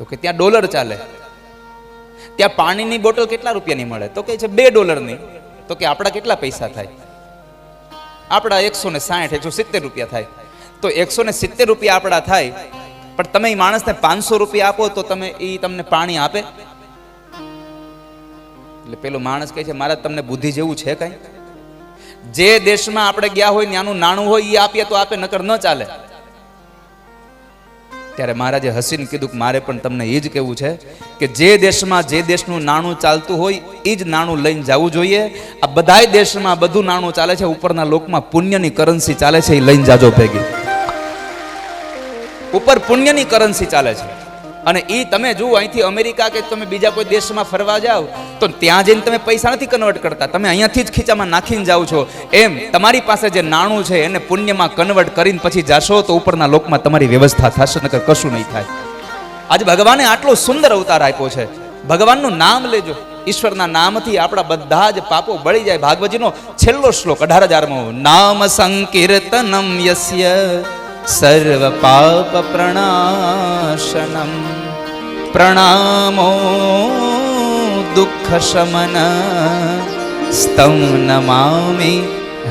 તો કે ત્યાં ડોલર ચાલે. ત્યાં પાણીની બોટલ કેટલા રૂપિયાની મળે? તો કે છે બે ડોલરની. તો કે આપણા કેટલા પૈસા થાય? આપણા એકસો ને સાઠ, એકસો સિત્તેર રૂપિયા થાય. તો એકસો ને સિત્તેર રૂપિયા આપણા થાય, પણ તમે એ માણસને પાંચસો રૂપિયા આપો તો તમે એ તમને પાણી આપે? એટલે પેલો માણસ કહે છે, મારા તમને બુદ્ધિ જેવું છે કઈ? જે દેશમાં આપણે ગયા હોય ત્યાંનું નાણું હોય એ આપીએ તો આપે, નકર ન ચાલે. ત્યારે મહારાજે હસીને કીધું કે મારે પણ તમને એ જ કહેવું છે કે જે દેશમાં જે દેશનું નાણું ચાલતું હોય એ જ નાણું લઈને જવું જોઈએ. આ બધાય દેશમાં બધું નાણું ચાલે છે, ઉપરના લોકમાં પુણ્યની કરન્સી ચાલે છે એ લઈને જાજો ભેગી. ઉપર પુણ્યની કરન્સી ચાલે છે. અને એ તમે જુઓ, અહીંથી અમેરિકા કે તમે બીજા કોઈ દેશમાં ફરવા જાઓ, તો ત્યાં જઈને તમે પૈસા નથી કન્વર્ટ કરતા. તમે અહીંયાથી જ ખીચામાં નાખીને જાઓ છો. એમ, તમારી પાસે જે નાણું છે, એને પુણ્યમાં કન્વર્ટ કરીને પછી જાશો તો ઉપરના લોકમાં તમારી વ્યવસ્થા થશે, નકર કશું નહીં થાય. આજે ભગવાને આટલો સુંદર અવતાર આપ્યો છે. ભગવાનનું નામ લેજો. ઈશ્વરના નામથી આપણા બધા જ પાપો બળી જાય. ભાગવતજીનો છેલ્લો શ્લોક, અઢાર હજારમો, નામ સંકીર્તનમ યસ્ય સર્વ પાપ પ્રણાશનમ પ્રણામો દુઃખ શમન સ્તમ નમામિ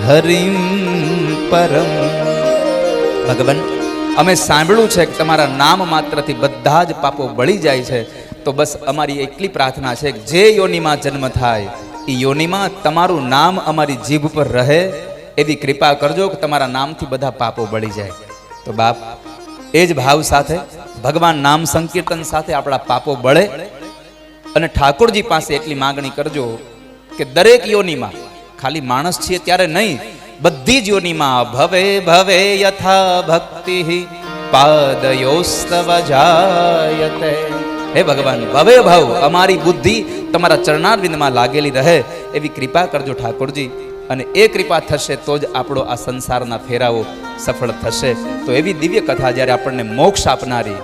હરિમ પરમ ભગવાન અમે સાંભળ્યું છે કે તમારા નામ માત્રથી બધા જ પાપો બળી જાય છે. તો બસ અમારી એટલી પ્રાર્થના છે કે જે યોનિમાં જન્મ થાય, એ યોનિમાં તમારું નામ અમારી જીભ પર રહે. એવી કૃપા કરજો કે તમારા નામથી બધા પાપો બળી જાય. તો બાપ, એ જ ભાવ સાથે, ભગવાન નામ સંકીર્તન સાથે આપણા પાપો બળે અને ઠાકોરજી પાસે એટલી માગણી કરજો કે દરેક યોનિમાં, ખાલી માણસ છીએ ત્યારે નહીં, બધી જ યોનિમાં ભવે ભવે યથા ભક્તિ પાદયોસ્તવ જાયતે. હે ભગવાન, ભવે ભાવ, અમારી બુદ્ધિ તમારા ચરણારવિંદમાં લાગેલી રહે એવી કૃપા કરજો ઠાકોરજી. અને એ કૃપા થશે તો જ આપણો આ સંસારના ફેરાવો સફળ થશે. તો એવી દિવ્ય કથા જ્યારે આપણને મોક્ષ આપનારી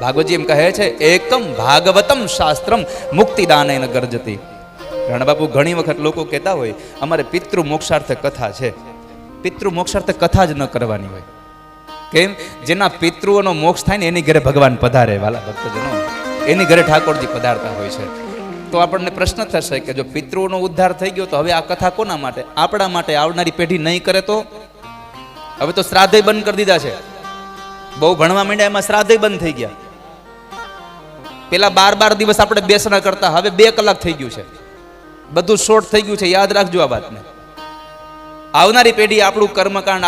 ભાગવતજી એમ કહે છે, એકમ ભાગવતમ શાસ્ત્રમ મુક્તિદાન ગરજતી. રણબાપુ ઘણી વખત લોકો કહેતા હોય, અમારે પિતૃ મોક્ષાર્થ કથા છે. પિતૃ મોક્ષાર્થ કથા જ ન કરવાની હોય. કેમ? જેના પિતૃઓનો મોક્ષ થાય ને એની ઘરે ભગવાન પધારે, વાલા ભક્તજનો. એની ઘરે ઠાકોરજી પધારતા હોય છે. તો આપણને પ્રશ્ન થશે કે જો પિતૃનો ઉદ્ધાર થઈ ગયો તો હવે આ કથા કોના માટે? આપણા માટે આવનારી પેઢી નહીં કરે તો? હવે તો શ્રાદ્ધય બંધ કરી દીધા છે. બહુ ભણવા માંડ્યા એમાં શ્રાદ્ધય બંધ થઈ ગયા. પેલા બાર બાર દિવસ આપણે બેસણા કરતા, હવે બે કલાક થઈ ગયું છે. બધું શોર્ટ થઈ ગયું છે. યાદ રાખજો આ વાતને. આવનારી પેઢી આપણું કર્મકાંડ